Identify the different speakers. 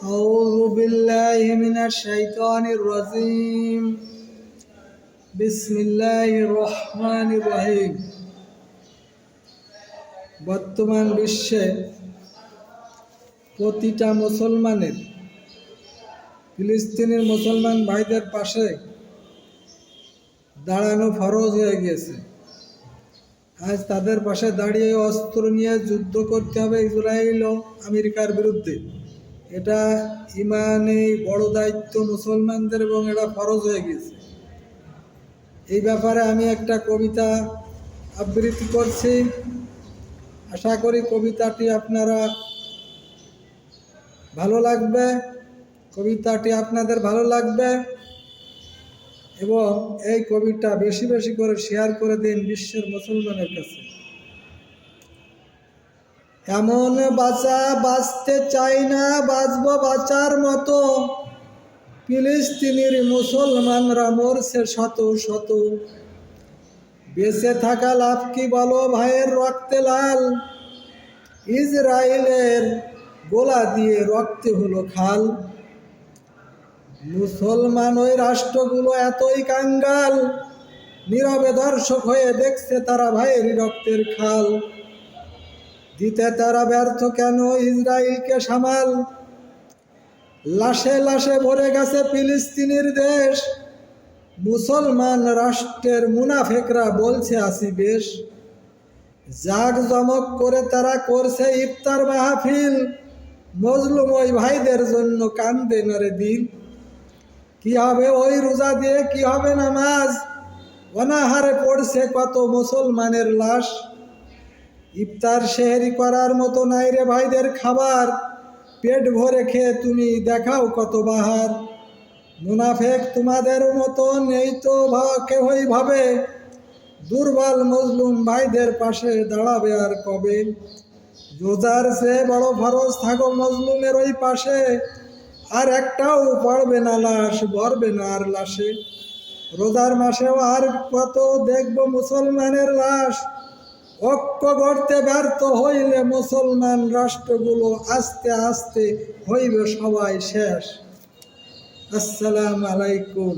Speaker 1: أعوذ بالله من الشيطان الرجيم بسم الله الرحمن الرحيم বর্তমান বিশ্বে প্রতিটা মুসলমানের ফিলিস্তিনের মুসলমান ভাইদের পাশে দাঁড়ানো ফরজ হয়ে গিয়েছে আজ তাদের পাশে দাঁড়িয়ে অস্ত্র নিয়ে যুদ্ধ করতে হবে ইসরায়েল ও আমেরিকার বিরুদ্ধে এটা ইমানে বড় দায়িত্ব মুসলমানদের এবং এটা ফরজ হয়ে গেছে। এই ব্যাপারে আমি একটা কবিতা আবৃত্তি করছি। আশা করি কবিতাটি আপনারা ভালো লাগবে, কবিতাটি আপনাদের ভালো লাগবে এবং এই কবিতা বেশি বেশি করে শেয়ার করে দিন বিশ্বের মুসলমানের কাছে। এমন বাঁচা বাঁচতে চাই না, বাঁচব বাঁচার মতো। ফিলিস্তিনির মুসলমানরা মরছে শত শত। বেঁচে থাকা লাভ কি বলো ভাইয়ের রক্তে লাল? ইসরায়েলের গোলা দিয়ে রক্তে হলো খাল। মুসলমান ওই রাষ্ট্রগুলো এতই কাঙ্গাল, নীরবে দর্শক হয়ে দেখছে তারা ভাইয়ের রক্তের খাল। দিতে তারা ব্যর্থ কেন? ইসরায়েলকে সামাল। লাশে লাশে ভরে গেছে ফিলিস্তিনির দেশ। মুসলমান রাষ্ট্রের মুনাফেকরা বলছে, আসি বেশ। জাগ জমক করে তারা করছে ইফতার মাহফিল। মজলুম ওই ভাইদের জন্য কান্দে নরে দিন। কি হবে ওই রোজা দিয়ে? কি হবে নামাজ? অনাহারে পড়ছে কত মুসলমানের লাশ? ইফতার শেহরি করার মতো নাই রে ভাইদের খাবার। পেট ভরে খেয়ে তুমি দেখাও কত বাহার। মুনাফেক তোমাদের মতো নেই তো কেহই ভাবে। দুর্বল মজলুম ভাইদের পাশে দাঁড়াবে আর কবে। রোজার সে বড় ফরজ থাকো মজলুমের ওই পাশে। আর একটাও পড়বে না লাশ, ভরবে না আর লাশে। রোজার মাসেও আর কত দেখব মুসলমানের লাশ। ঐক্য গড়তে ব্যর্থ হইলে মুসলমান রাষ্ট্রগুলো আস্তে আস্তে হইবে সবাই শেষ। আসসালাম আলাইকুম।